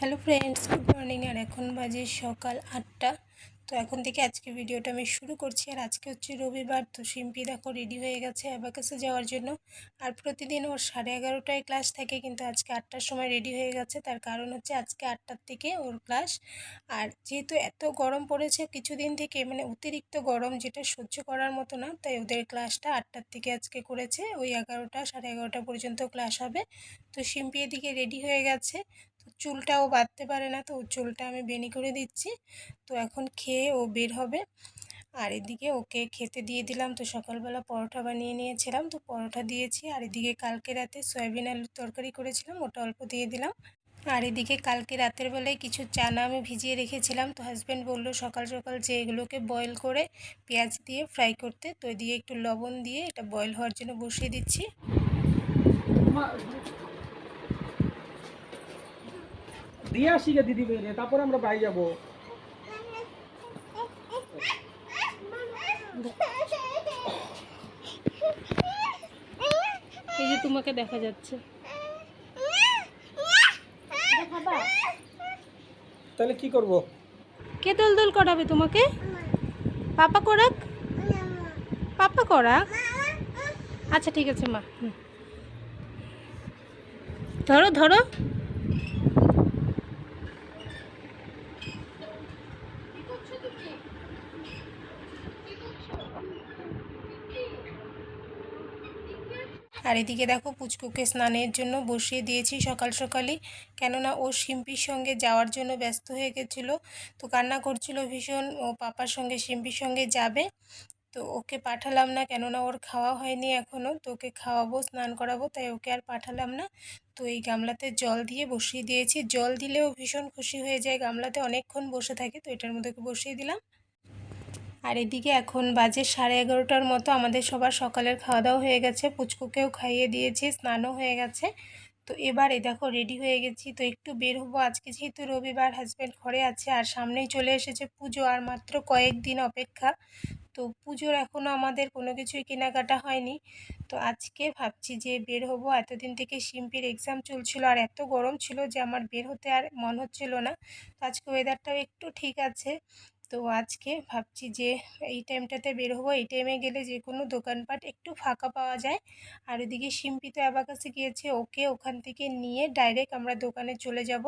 Hello friends good morning আর এখন বাজে সকাল আটটা। তো এখন থেকে আজকে ভিডিওটা আমি শুরু করছি। আর আজকে হচ্ছে রবিবার, তো সিম্পি দেখো রেডি হয়ে গেছে অ্যাবাকাসে যাওয়ার জন্য। আর প্রতিদিন ওর সাড়ে এগারোটায় ক্লাস থাকে, কিন্তু আজকে আটটার সময় রেডি হয়ে গেছে। তার কারণ হচ্ছে আজকে আটটার থেকে ওর ক্লাস আর যেহেতু এত গরম পড়েছে, কিছুদিন থেকে মানে অতিরিক্ত গরম যেটা সহ্য করার মতো না, তাই ওদের ক্লাসটা আটটার থেকে আজকে করেছে। ওই এগারোটা, সাড়ে এগারোটা পর্যন্ত ক্লাস হবে। তো সিম্পি এদিকে রেডি হয়ে গেছে। চুলটাও বাঁধতে পারে না তো চুলটা আমি বেনি করে দিচ্ছি। তো এখন খেয়ে ও বের হবে। আর এদিকে ওকে খেতে দিয়ে দিলাম। তো সকালবেলা পরোটা বানিয়ে নিয়েছিলাম। তো পরোটা দিয়েছি। আর এদিকে কালকে রাতে সয়াবিন আলুর তরকারি করেছিলাম। ওটা অল্প দিয়ে দিলাম। আর এদিকে কালকে রাতের বেলায় কিছু চানা আমি ভিজিয়ে রেখেছিলাম। তো হাজব্যান্ড বলল, সকাল সকাল যে এগুলোকে বয়েল করে পেঁয়াজ দিয়ে ফ্রাই করতে, তো এদিকে একটু লবণ দিয়ে এটা বয়েল হওয়ার জন্য বসিয়ে দিচ্ছি। দিয়ে আসি গে দিদি বেরে তারপরে আমরা বাড়ি যাব। এই যে তোমাকে দেখা যাচ্ছে। তাহলে কি করব? কে দোল দোল করাবে তোমাকে? পাপা করাক? পাপা করাক? আচ্ছা ঠিক আছে মা। ধরো ধরো। আর এদিকে দেখো পুচকুকে স্নানের জন্য বসিয়ে দিয়েছি সকাল সকালই। কেননা ও শিম্পির সঙ্গে যাওয়ার জন্য ব্যস্ত হয়ে গেছিল। তো কান্না করছিল ভীষণ, ও পাপার সঙ্গে শিম্পির সঙ্গে যাবে। তো ওকে পাঠালাম না, কেননা ওর খাওয়া হয়নি এখনও তো ওকে খাওয়াবো, স্নান করাবো, তাই ওকে আর পাঠালাম না। তো এই গামলাতে জল দিয়ে বসিয়ে দিয়েছি। জল দিলেও ভীষণ খুশি হয়ে যায়। গামলাতে অনেকক্ষণ বসে থাকে, তো এটার মধ্যে ওকে বসিয়ে দিলাম। আর এদিকে এখন বাজে সাড়ে এগারোটার মতো, আমাদের সবার সকালের খাওয়া দাওয়া হয়ে গেছে, পুচকুকেও খাইয়ে দিয়েছি, স্নানও হয়ে গেছে। তো এবার এ দেখো রেডি হয়ে গেছি, তো একটু বের হব। আজকে যেহেতু রবিবার হাজব্যান্ড ঘরে আছে আর সামনেই চলে এসেছে পুজো, আর মাত্র কয়েকদিন অপেক্ষা। তো পুজোর এখনও আমাদের কোনো কিছুই কেনাকাটা হয়নি। তো আজকে ভাবছি যে বের হব, এতদিন থেকে শিম্পির এক্সাম চলছিল আর এত গরম ছিল যে আমার বের হতে আর মন হচ্ছিল না। তো আজকে ওয়েদারটাও একটু ঠিক আছে। তো আজকে ভাবছি যে এই টাইমটাতে বের হব। এই টাইমে গেলে যে কোনো দোকানপাট একটু ফাঁকা পাওয়া যায়। আর এদিকে শিম্পিত অ্যাবাকাসে গিয়েছে, ওকে ওখান থেকে নিয়ে ডাইরেক্ট আমরা দোকানে চলে যাব।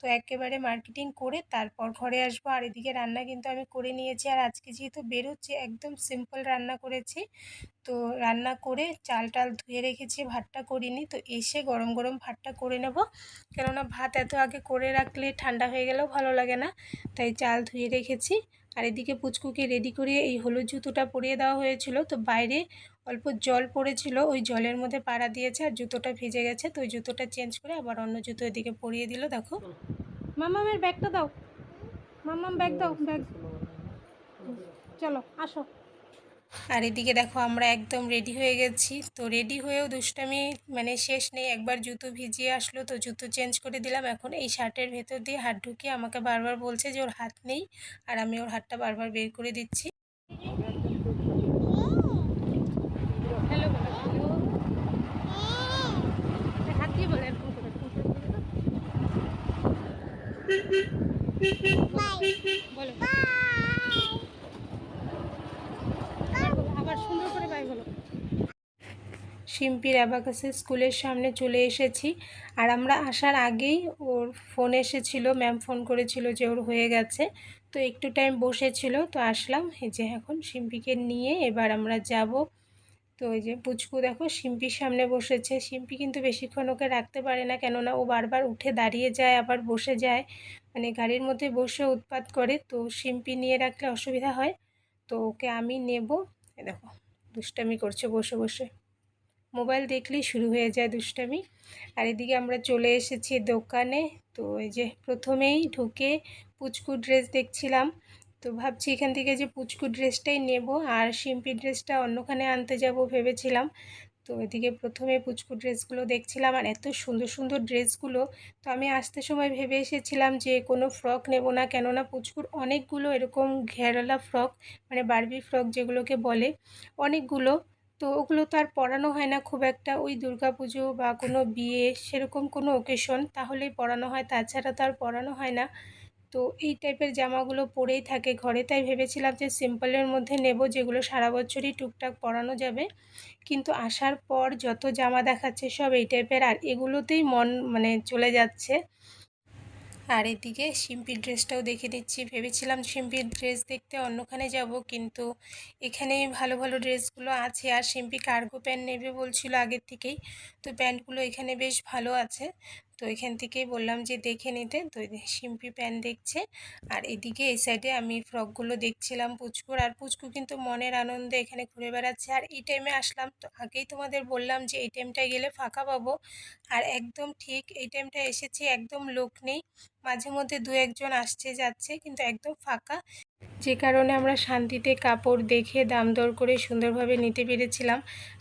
তো একেবারে মার্কেটিং করে তারপর ঘরে আসব। আর এদিকে রান্না কিন্তু আমি করে নিয়েছি। আর আজকে যেহেতু বেরোচ্ছি, একদম সিম্পল রান্না করেছি। তো রান্না করে চাল টাল ধুয়ে রেখেছি, ভাতটা করিনি। তো এসে গরম গরম ভাতটা করে নেব। কেননা ভাত এত আগে করে রাখলে ঠান্ডা হয়ে গেলেও ভালো লাগে না। তাই চাল ধুয়ে রেখেছি। আর এদিকে পুচকুকে রেডি করে এই হলুদ জুতোটা পরিয়ে দেওয়া হয়েছিল। তো বাইরে অল্প জল পড়েছিল, ওই জলের মধ্যে পাড়া দিয়েছে আর জুতোটা ভিজে গেছে, তো ওই জুতোটা চেঞ্জ করে আবার অন্য জুতো এদিকে পরিয়ে দিল, দেখো। মামামের ব্যাগটা দাও। মামাম, ব্যাগ দাও, ব্যাগ। চলো, আসো। আর এদিকে দেখো, আমরা একদম রেডি হয়ে গেছি। তো রেডি হয়েও দুষ্টামি মানে শেষ নেই, একবার জুতো ভিজিয়ে আসলো, তো জুতো চেঞ্জ করে দিলাম। এখন এই শার্টের ভেতর দিয়ে হাত ঢুকিয়ে আমাকে বারবার বলছে যে ওর হাত নেই, আর আমি ওর হাতটা বারবার বের করে দিচ্ছি হ্যালো হাত দিয়ে বলে এরকম করে, এরকম করে বলে দাও। বলো। আবার শিম্পির স্কুলের সামনে চলে এসেছি আর আমরা আসার আগেই ওর ফোন এসেছিল, ম্যাম ফোন করেছিল যে ওর হয়ে গেছে। তো একটু টাইম বসেছিল, তো আসলাম। এই যে এখন শিম্পিকে নিয়ে এবার আমরা যাব তো ওই যে পুচকু দেখো শিম্পির সামনে বসেছে। শিম্পি কিন্তু বেশিক্ষণ ওকে রাখতে পারে না কেননা ও বারবার উঠে দাঁড়িয়ে যায়, আবার বসে যায়। মানে গাড়ির মধ্যে বসে উৎপাত করে। তো শিম্পি নিয়ে রাখলে অসুবিধা হয়। তো ওকে আমি নেব। দেখো, দুষ্টামি করছে বসে বসে। মোবাইল দেখলেই শুরু হয়ে যায় দুষ্টামি। আর এদিকে আমরা চলে এসেছি দোকানে। তো এই যে প্রথমেই ঢুকে পুচকু ড্রেস দেখছিলাম। তো ভাবছি এখান থেকে যে পুচকু ড্রেসটাই নেব আর শিম্পি ড্রেসটা অন্যখানে আনতে যাব ভেবেছিলাম। তো এদিকে প্রথমে পুচকু ড্রেসগুলো দেখছিলাম আর এত সুন্দর সুন্দর ড্রেসগুলো তো আমি আসতে সময় ভেবে এসেছিলাম যে কোনো ফ্রক নেব না, কেননা পুচকুর অনেকগুলো এরকম ঘেরালা ফ্রক মানে বারবি ফ্রক যেগুলোকে বলে, অনেকগুলো। তো ওগুলো তো আর পরানো হয় না খুব একটা। ওই দুর্গাপুজো বা কোনো বিয়ে, সেরকম কোনো ওকেশন তাহলেই পরানো হয়, তাছাড়া তো আর পরানো হয় না। তো এই টাইপের জামাগুলো পরেই থাকে। ঘরে তাই ভেবেছিলাম যে সিম্পলের মধ্যে নেব, যেগুলো সারা বছরই টুকটাক পরানো যাবে। কিন্তু আসার পর যত জামা দেখাচ্ছে সব এই টাইপের আর এগুলোতেই মন মানে চলে যাচ্ছে। আর এদিকে শিম্পির ড্রেসটাও দেখে দিচ্ছি। ভেবেছিলাম শিম্পির ড্রেস দেখতে অন্যখানে যাব, কিন্তু এখানেই ভালো ভালো ড্রেসগুলো আছে। আর শিম্পি কার্গো প্যান্ট নেবে বলছিল আগের থেকেই। তো প্যান্টগুলো এখানে বেশ ভালো আছে। তো এখান থেকেই বললাম যে দেখে নিতে। তো শিম্পি প্যান্ট দেখছে। আর এদিকে এই সাইডে আমি ফ্রকগুলো দেখছিলাম পুচকুর। আর পুচকু কিন্তু মনের আনন্দে এখানে ঘুরে বেড়াচ্ছে। আর এই টাইমে আসলাম তো আগেই তোমাদের বললাম যে এই টাইমটায় গেলে ফাঁকা পাবো। আর একদম ঠিক এই টাইমটা এসেছি, একদম লোক নেই। মাঝে মধ্যে দু একজন আসছে, যাচ্ছে, কিন্তু একদম ফাঁকা। যে কারণে আমরা শান্তিতে কাপড় দেখে দাম দর করে সুন্দরভাবে নিতে পেরেছিলাম।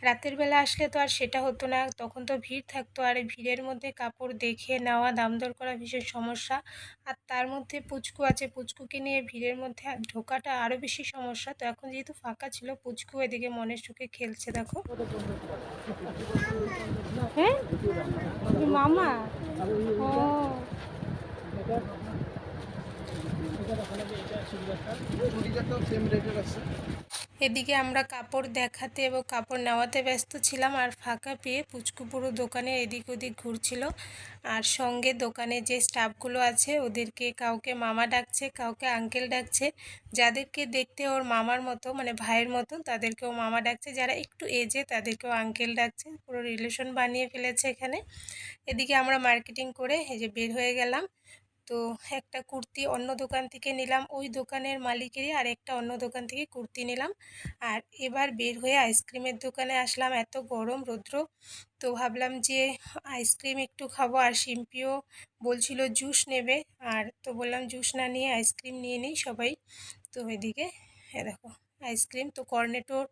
রাতের বেলা আসলে তো আর সেটা হতো না। তখন তো ভিড় থাকতো। আর ভিড়ের মধ্যে কাপড় দেখে নেওয়া, দাম দর করা ভীষণ সমস্যা। আর তার মধ্যে পুচকু আছে। পুচকুকে নিয়ে ভিড়ের মধ্যে ঢোকাটা আরও বেশি সমস্যা। তো এখন যেহেতু ফাঁকা ছিল, পুচকু এদিকে মনের সুখে খেলছে, দেখো। হ্যাঁ? মামা? ও চুড়িদারটাও সেম রেটের আছে এদিকে আমরা কাপড় দেখাতে এবং কাপড় নেওয়াতে ব্যস্ত ছিলাম আর ফাঁকা পেয়ে পুচকু পুরো দোকানে এদিক ওদিক ঘুরছিল। আর সঙ্গে দোকানে যে স্টাফগুলো আছে, ওদেরকে কাউকে মামা ডাকছে, কাউকে আঙ্কেল ডাকছে, যাদেরকে দেখতে ওর মামার মতো মানে ভাইয়ের মতো তাদেরকেও মামা ডাকছে। যারা একটু এজে, তাদেরকেও আঙ্কেল ডাকছে। পুরো রিলেশন বানিয়ে ফেলেছে এখানে। এদিকে আমরা মার্কেটিং করে এই যে বের হয়ে গেলাম। তো একটা কুর্তি অন্য দোকান থেকে নিলাম। ওই দোকানের মালিকেরই আর একটা অন্য দোকান থেকে কুর্তি নিলাম। আর এবার বের হয়ে আইসক্রিমের দোকানে আসলাম। এত গরম রৌদ্র। তো ভাবলাম যে আইসক্রিম একটু খাব আর শিম্পিও বলছিল জুস নেবে। আর তো বললাম জুস না নিয়ে আইসক্রিম নিয়ে নিই সবাই। তো এদিকে হ্যাঁ দেখো, আইসক্রিম তো কর্নেটোর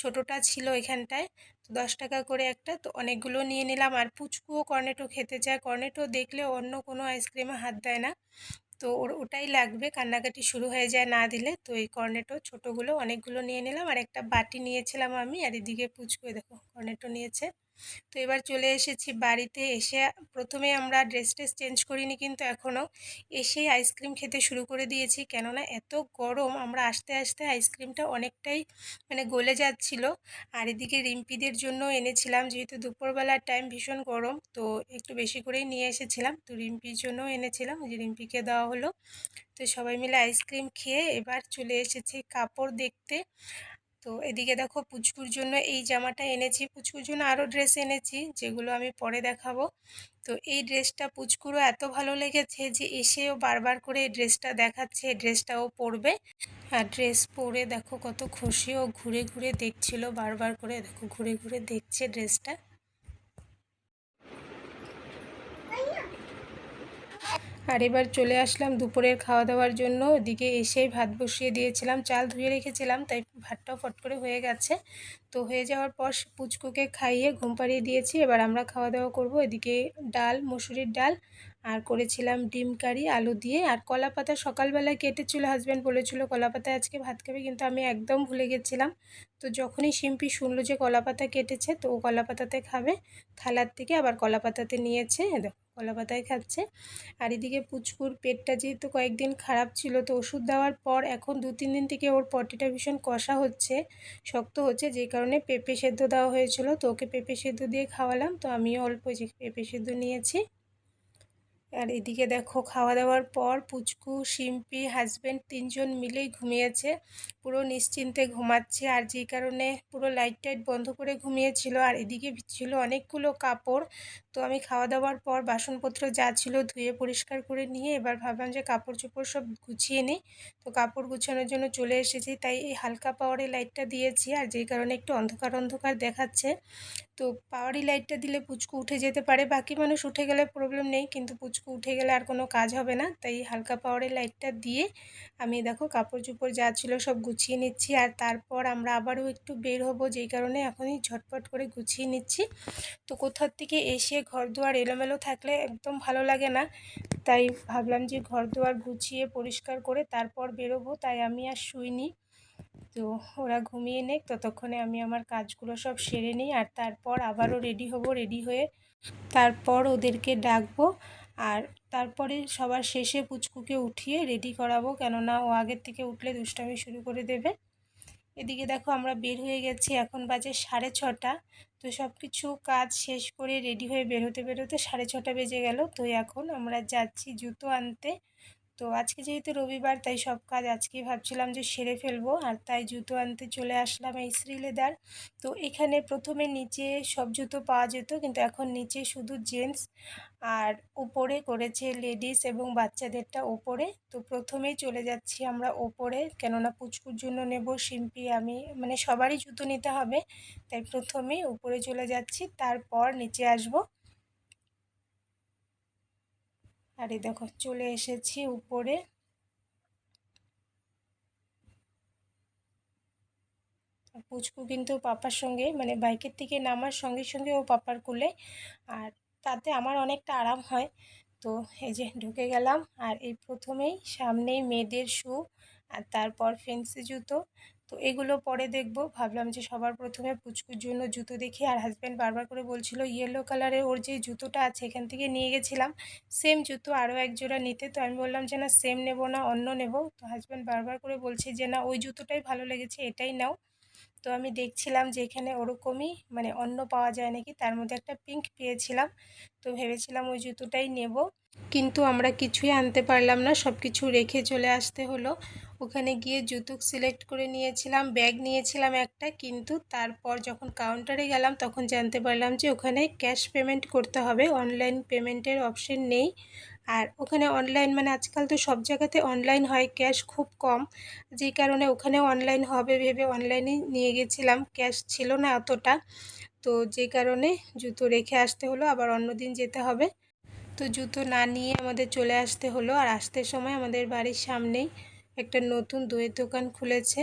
ছোটোটা ছিল এখানটায়। দশ টাকা করে একটা, তো অনেকগুলো নিয়ে নিলাম। আর পুচকুও কর্নেটো খেতে চায়। কর্নেটো দেখলে অন্য কোনো আইসক্রিমে হাত দেয় না। তো ওর, ওটাই লাগবে। কান্নাকাটি শুরু হয়ে যায় না দিলে। তো এই কর্নেটো ছোটোগুলো অনেকগুলো নিয়ে নিলাম। আর একটা বাটি নিয়েছিলাম আমি। আর এদিকে পুচকু এই দেখো, কর্নেটো নিয়েছে। তো এবার চলে এসেছি বাড়িতে। এসে প্রথমে আমরা ড্রেস ট্রেস চেঞ্জ করিনি কিন্তু এখনও এসেই আইসক্রিম খেতে শুরু করে দিয়েছি। কেননা এত গরম, আমরা আস্তে আস্তে আইসক্রিমটা অনেকটাই মানে গলে যাচ্ছিল। আর এদিকে রিম্পিদের জন্য এনেছিলাম, যেহেতু দুপুরবেলার টাইম ভীষণ গরম, তো একটু বেশি করেই নিয়ে এসেছিলাম। তো রিম্পির জন্যও এনেছিলাম যে রিম্পিকে দেওয়া হলো। তো সবাই মিলে আইসক্রিম খেয়ে এবার চলে এসেছি কাপড় দেখতে। তো এদিকে দেখো পুচকুর জন্য এই জামাটা এনেছি। পুচকুর জন্য আরও ড্রেস এনেছি, যেগুলো আমি পরে দেখাবো। তো এই ড্রেসটা পুচকুরও এত ভালো লেগেছে যে এসেও বারবার করে এই ড্রেসটা দেখাচ্ছে ড্রেসটাও পরবে। আর ড্রেস পরে দেখো কত খুশি ও ঘুরে ঘুরে দেখছিল, বারবার করে দেখো ঘুরে ঘুরে দেখছে ড্রেসটা আর এবার চলে আসলাম দুপুরের খাওয়া দাওয়ার জন্য। ওদিকে এসেই ভাত বসিয়ে দিয়েছিলাম, চাল ধুয়ে রেখেছিলাম, তাই ভাতটাও ফট করে হয়ে গেছে। তো হয়ে যাওয়ার পর পুচকুকে খাইয়ে ঘুম পাড়িয়ে দিয়েছি। এবার আমরা খাওয়া দাওয়া করব। এদিকে ডাল, মুসুরির ডাল আর করেছিলাম ডিম কারি, আলু দিয়ে। আর কলা পাতা সকালবেলায় কেটেছিল হাজব্যান্ড বলেছিল, কলা পাতায় আজকে ভাত খাবে। কিন্তু আমি একদম ভুলে গেছিলাম। তো যখনই শিম্পি শুনলো যে কলা পাতা কেটেছে, তো ও কলা পাতাতে খাবে। থালার থেকে আবার কলা পাতাতে নিয়েছে। কলা পাতায় খাচ্ছে। আর এদিকে পুচকুর পেটটা যেহেতু কয়েকদিন খারাপ ছিল, তো ওষুধ দেওয়ার পর এখন দু, তিন দিন থেকে ওর পটিটা ভীষণ কষা হচ্ছে, শক্ত হচ্ছে যেই কারণে পেঁপে সেদ্ধ দেওয়া হয়েছিল। তো ওকে পেঁপে সেদ্ধ দিয়ে খাওয়ালাম, তো আমিও অল্প যে পেঁপে সেদ্ধ নিয়েছি। আর এদিকে দেখো, খাওয়া দাওয়ার পর পুচকু, শিম্পি হাজব্যান্ড তিনজন মিলেই ঘুমিয়েছে। পুরো নিশ্চিন্তে ঘুমাচ্ছে, আর যেই কারণে পুরো লাইট টাইট বন্ধ করে ঘুমিয়েছিল। আর এদিকে ছিল অনেকগুলো কাপড় তো আমি খাওয়া দাওয়ার পর বাসনপত্র যা ছিল ধুয়ে পরিষ্কার করে নিয়ে এবার ভাবলাম যে কাপড় চোপড় সব গুছিয়ে নিই। তো কাপড় গুছানোর জন্য চলে এসেছি, তাই এই হালকা পাওয়ারে লাইটটা দিয়েছি আর যেই কারণে একটু অন্ধকার অন্ধকার দেখাচ্ছে। তো পাওয়ারি লাইটটা দিলে পুচকু উঠে যেতে পারে, বাকি মানুষ উঠে গেলে প্রবলেম নেই, কিন্তু পুচকু উঠে গেলে আর কোনো কাজ হবে না। তাই হালকা পাওয়ারের লাইটটা দিয়ে আমি দেখো কাপড় চোপড় যা ছিল সব গুছিয়ে নিচ্ছি আর তারপর আমরা আবারও একটু বের হব, যেই কারণে এখনই ঝটপট করে গুছিয়ে নিচ্ছি। তো কোথার থেকে এসে ঘর দুয়ার এলোমেলো থাকলে একদম ভালো লাগে না। তাই ভাবলাম যে ঘর দুয়ার গুছিয়ে পরিষ্কার করে তারপর বেরোবো, তাই আমি আর শুইনি। তো ওরা ঘুমিয়ে নেক, ততক্ষণে আমি আমার কাজগুলো সব সেরে নিই আর তারপর আবারও রেডি হব, রেডি হয়ে তারপর ওদেরকে ডাকবো আর তারপরে সবার শেষে পুচকুকে উঠিয়ে রেডি করাবো, কেননা ও আগের থেকে উঠলে দুষ্টামি শুরু করে দেবে। এদিকে দেখো আমরা বের হয়ে গেছি, এখন বাজে সাড়ে ছটা। তো সব কিছু কাজ শেষ করে রেডি হয়ে বেরোতে বেরোতে সাড়ে ছটা বেজে গেল। তো এখন আমরা যাচ্ছি জুতো আনতে। তো আজকে যেহেতু রবিবার, তাই সব কাজ আজকেই ভাবছিলাম যে সেরে ফেলব আর তাই জুতো আনতে চলে আসলাম এই শ্রীলেদার। তো এখানে প্রথমে নিচে সব জুতো পাওয়া যেত, কিন্তু এখন নিচে শুধু জেন্টস আর উপরে করেছে লেডিস এবং বাচ্চাদেরটা ওপরে। তো প্রথমেই চলে যাচ্ছি আমরা ওপরে, কেননা পুচকুর জন্য নেব শিম্পি, আমি মানে সবারই জুতো নিতে হবে, তাই প্রথমেই উপরে চলে যাচ্ছি, তারপর নিচে আসব। আর এই দেখো চলে এসেছি উপরে। পুচকু কিন্তু পাপার সঙ্গে মানে বাইকের থেকে নামার সঙ্গে সঙ্গে ও পাপার কুলে। আর তাতে আমার অনেকটা আরাম হয়। তো এই যে ঢুকে গেলাম, আর এই প্রথমেই সামনেই মেয়েদের শু, আর তারপর ফেন্সি জুতো। তো এগুলো পরে দেখব। ভাবলাম যে সবার প্রথমে পুচকুর জন্য জুতো দেখি আর হাজব্যান্ড বারবার করে বলছিল ইয়েলো কালারের ওর যে জুতোটা আছে এখান থেকে নিয়ে গেছিলাম সেম জুতো আরও এক জোড়া নিতে। তো আমি বললাম যে, না সেম নেব না, অন্য নেব। তো হাজব্যান্ড বারবার করে বলছে যে, না, ওই জুতোটাই ভালো লেগেছে, এটাই নাও। তো আমি দেখছিলাম যে এখানে ওরকমই মানে অন্য পাওয়া যায় নাকি, তার মধ্যে একটা পিঙ্ক পেয়েছিলাম। তো ভেবেছিলাম ওই জুতোটাই নেব। কিন্তু আমরা কিছুই আনতে পারলাম না সব কিছু রেখে চলে আসতে হলো। ওখানে গিয়ে জুতো সিলেক্ট করে নিয়েছিলাম, ব্যাগ নিয়েছিলাম একটা, কিন্তু তারপর যখন কাউন্টারে গেলাম তখন জানতে পারলাম যে ওখানে ক্যাশ পেমেন্ট করতে হবে, অনলাইন পেমেন্টের অপশন নেই। আর ওখানে অনলাইন মানে আজকাল তো সব জায়গাতে অনলাইন হয়, ক্যাশ খুব কম। যেই কারণে ওখানে অনলাইন হবে ভেবে অনলাইনে নিয়ে গেছিলাম, ক্যাশ ছিল না অতটা। তো যে কারণে জুতো রেখে আসতে হলো, আবার অন্য দিন যেতে হবে। তো জুতো না নিয়ে আমাদের চলে আসতে হলো। আর আসতে সময় আমাদের বাড়ির সামনেই একটা নতুন দইয়ের দোকান খুলেছে।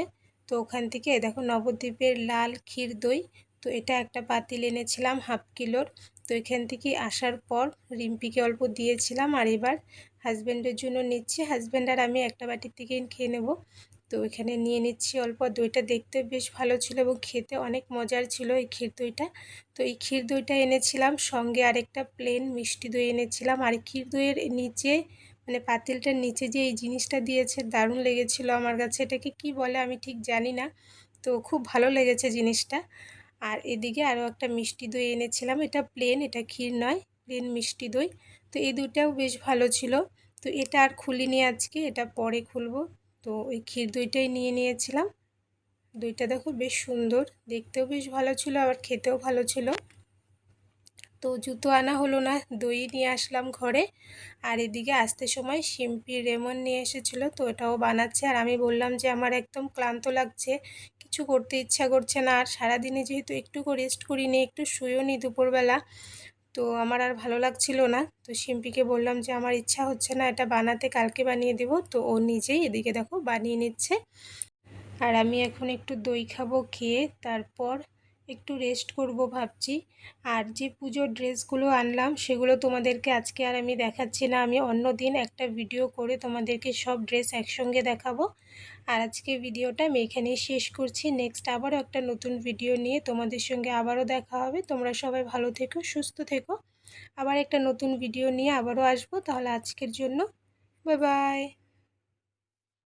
তো ওখান থেকে দেখো নবদ্বীপের লাল ক্ষীর দই। তো এটা একটা পাতিল এনেছিলাম হাফ কিলোর। তো এখান থেকে আসার পর রিম্পিকে অল্প দিয়েছিলাম। আর এবার হাজব্যান্ডের জন্য নিচ্ছি। হাজব্যান্ড আর আমি একটা বাটির থেকে খেয়ে নেব। তো এখানে নিয়ে নিচ্ছি অল্প। দইটা দেখতে বেশ ভালো ছিল এবং খেতে অনেক মজার ছিল এই ক্ষীর দইটা। তো এই ক্ষীর দইটা এনেছিলাম। সঙ্গে আরেকটা প্লেন মিষ্টি দই এনেছিলাম। আর ক্ষীর দইয়ের নিচে মানে পাতিলটার নিচে যে এই জিনিসটা দিয়েছে, দারুণ লেগেছিল আমার কাছে। এটাকে কি বলে আমি ঠিক জানি না। তো খুব ভালো লেগেছে জিনিসটা। আর এদিকে আরও একটা মিষ্টি দই এনেছিলাম। এটা প্লেন এটা ক্ষীর নয় প্লেন মিষ্টি দই। তো এই দুটাও বেশ ভালো ছিল। তো এটা আর খুলিনি আজকে, এটা পরে খুলবো। তো ওই ক্ষীর দইটাই নিয়ে নিয়েছিলাম। দইটা দেখো বেশ সুন্দর, দেখতেও বেশ ভালো ছিল, আবার খেতেও ভালো ছিল। তো জুতো আনা হলো না, দই নিয়ে আসলাম ঘরে। আর এদিকে আসতে সময় শিম্পি রেমন নিয়ে এসেছিল, তো ওটাও বানাচ্ছে। আর আমি বললাম যে আমার একদম ক্লান্ত লাগছে, কিছু করতে ইচ্ছা করছে না। আর সারাদিনে যেহেতু একটু রেস্ট করিনি, একটু শুয়েও নি দুপুরবেলা তো আমার আর ভালো লাগছিল না। তো শিম্পিকে বললাম যে, আমার ইচ্ছা হচ্ছে না এটা বানাতে, কালকে বানিয়ে দেব। তো ও নিজেই এদিকে দেখো বানিয়ে নিচ্ছে। আর আমি এখন একটু দই খাব, খেয়ে তারপর একটু রেস্ট করব ভাবছি। আর যে পুজোর ড্রেসগুলো আনলাম, সেগুলো তোমাদেরকে আজকে আর আমি দেখাচ্ছি না। আমি অন্য দিন একটা ভিডিও করে তোমাদেরকে সব ড্রেস একসঙ্গে দেখাবো। আর আজকে ভিডিওটা আমি এখানেই শেষ করছি। নেক্সট আবারও একটা নতুন ভিডিও নিয়ে তোমাদের সঙ্গে আবারও দেখা হবে। তোমরা সবাই ভালো থেকো, সুস্থ থেকো। আবার একটা নতুন ভিডিও নিয়ে আবারও আসব। তাহলে আজকের জন্য বাই বাই